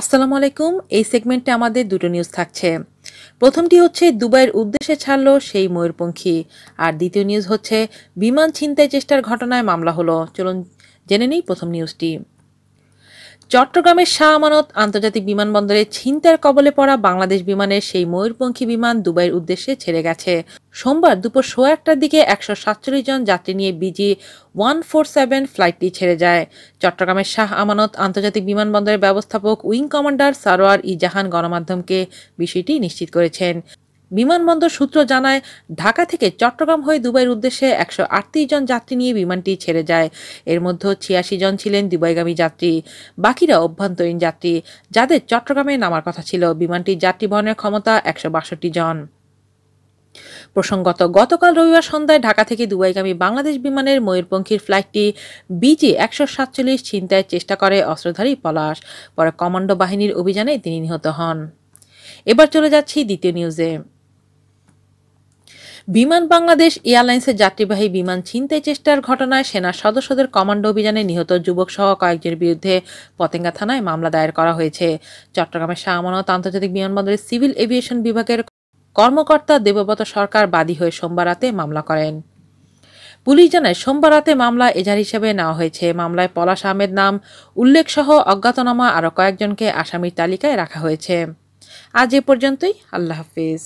আসসালামু আলাইকুম। এই সেগমেন্টে আমাদের দুটো নিউজ থাকছে। প্রথমটি হচ্ছে, দুবাইয়ের উদ্দেশ্যে ছাড়লো সেই ময়ূরপঙ্খী। আর দ্বিতীয় নিউজ হচ্ছে, বিমান ছিনতাই চেষ্টার ঘটনায় মামলা হলো। চলুন জেনে নেই প্রথম নিউজটি চট্টগ্রামের শাহ আমানত আন্তর্জাতিক বিমানবন্দরে ছিনতাইয়ের কবলে পড়া বাংলাদেশ বিমানের সেই ময়ূরপঙ্খী বিমান দুবাইয়ের উদ্দেশ্যে ছেড়ে গেছে। সোমবার দুপুর সোয়া একটার দিকে একশো সাতচল্লিশ জন যাত্রী নিয়ে বিজি ওয়ান ফোর সেভেন ফ্লাইটটি ছেড়ে যায়। চট্টগ্রামের শাহ আমানত আন্তর্জাতিক বিমানবন্দরের ব্যবস্থাপক উইং কমান্ডার সারোয়ার ই জাহান গণমাধ্যমকে বিষয়টি নিশ্চিত করেছেন। বিমানবন্দর সূত্র জানায়, ঢাকা থেকে চট্টগ্রাম হয়ে দুবাইয়ের উদ্দেশ্যে একশো আটত্রিশ জন যাত্রী নিয়ে বিমানটি ছেড়ে যায়। এর মধ্যে ছিয়াশি জন ছিলেন দুবাইগামী যাত্রী, বাকিরা অভ্যন্তরীণ যাত্রী, যাদের চট্টগ্রামে নামার কথা ছিল। বিমানটির যাত্রী বহনের ক্ষমতা একশো বাষট্টি জন। প্রসঙ্গত, গতকাল রবিবার সন্ধ্যায় ঢাকা থেকে দুবাইগামী বাংলাদেশ বিমানের ময়ূরপঙ্খীর ফ্লাইটটি বিজি একশো সাতচল্লিশ ছিনতাইয়ের চেষ্টা করে অস্ত্রধারী পলাশ, পরে কমান্ডো বাহিনীর অভিযানে তিনি নিহত হন। এবার চলে যাচ্ছি দ্বিতীয় নিউজে। বিমান বাংলাদেশ এয়ারলাইন্সের যাত্রীবাহী বিমান ছিনতাই চেষ্টার ঘটনায় সেনার সদস্যদের কমান্ডো অভিযানে নিহত যুবক সহ কয়েকজনের বিরুদ্ধে পতেঙ্গা থানায় মামলা দায়ের করা হয়েছে। চট্টগ্রামের শাহ আমানত আন্তর্জাতিক বিমানবন্দরের সিভিল এভিয়েশন বিভাগের কর্মকর্তা দেবব্রত সরকার বাদী হয়ে সোমবার রাতে মামলা করেন। পুলিশ জানায়, সোমবার রাতে মামলা এজাহার হিসেবে নেওয়া হয়েছে। মামলায় পলাশ আহমেদ নাম উল্লেখ সহ অজ্ঞাতনামা আরও কয়েকজনকে আসামির তালিকায় রাখা হয়েছে। আজ এ পর্যন্তই, আল্লাহ হাফিজ।